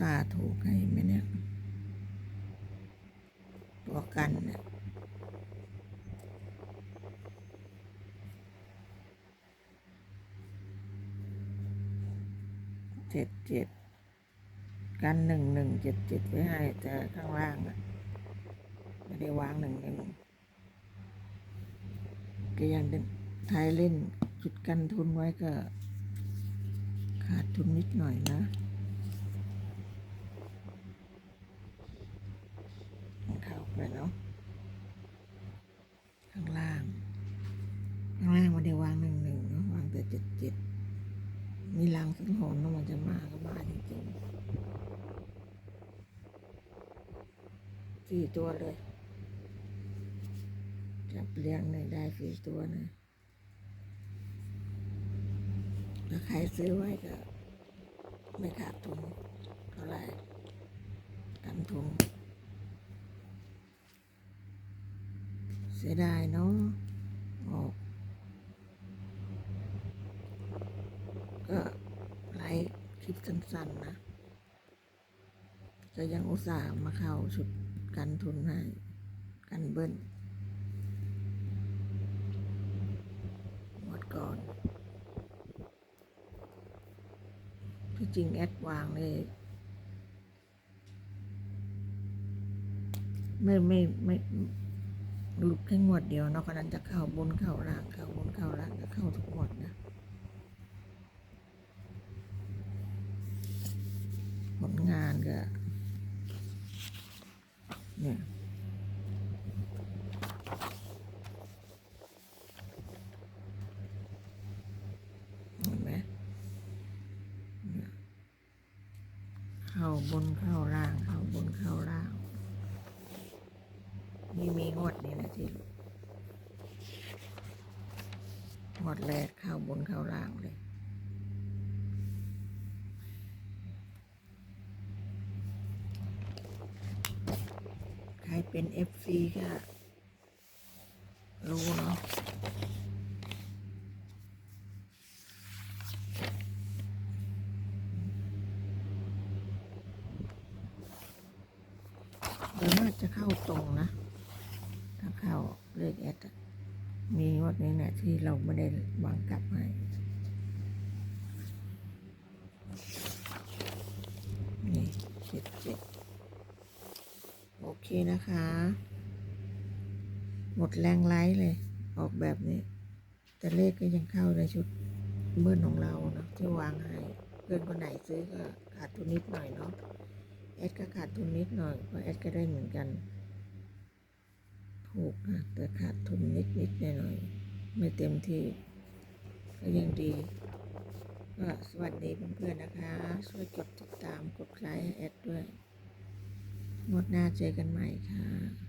สาห์ถูกให้ไหมเนี่ย ตัวกันเนี่ยเจ็ดเจ็ดกันหนึ่งหนึ่งเจ็ดเจ็ดไว้ให้ แต่ข้างล่างอะไม่ได้วางหนึ่งหนึ่งก็ยังเป็นทยเล่นจุดกันทุนไว้ก็ขาดทุนนิดหน่อยนะ เข้าไปเนาะข้างล่างข้างล่างไมันได้ววางหนึ่งหนึ่งเนาะวางแต่เจ็ดเจ็ดมีลางสังหรณ์ว่ามันจะมาก็มาจริงๆสี่ตัวเลยจับเลี้ยงในได้สี่ตัวนะถ้าใครซื้อไว้ก็ไม่ขาดทุนเท่าไหร่กันทุน เสียดายเนาะออกก็ไลฟ์คลิปสั้นๆนะก็ยังอุตส่าห์มาเข้าชุดกันทุนให้กันเบิ้ลหมดก่อน ที่จริงแอดวางเลยไม่ไม่ไม่ ดแค่งวดเดียวเนาะคนนั้นจะเข้าบนเข้าล่างเข้าบนเข้าล่างก็เข้าทุกงวดนะผลงานก็เนี่ยเห็นไหมเนี่ยเข้าบนเข้าล่างเข้าบน นี่มีงวดนี้นะที่งวดแรกเข้าบนเข้าล่างเลย ใครเป็นเอฟซีก็รู้เนาะโดยมากจะเข้าตรงนะ เลขแอดมีงวดนี้แหละที่เราไม่ได้วางกลับให้นี่เจ็ดเจ็ดโอเคนะคะ หมดแรงไลฟ์เลย ออกแบบนี้ แต่เลขก็ยังเข้าในชุดเมื่อนของเราเนาะที่วางให้ เพื่อนคนไหนซื้อก็ขาดทุนนิดหน่อยเนาะแอดก็ขาดทุนนิดหน่อยเพราะแอดก็ได้เหมือนกัน หกนะแต่ขาดทุนนิดนิดหน่อยหน่อยๆไม่เต็มที่ ก็ยังดี ก็สวัสดีเพื่อนๆนะคะ ช่วยกดติดตามกดไลค์แอดด้วยงดหน้าเจอกันใหม่ค่ะ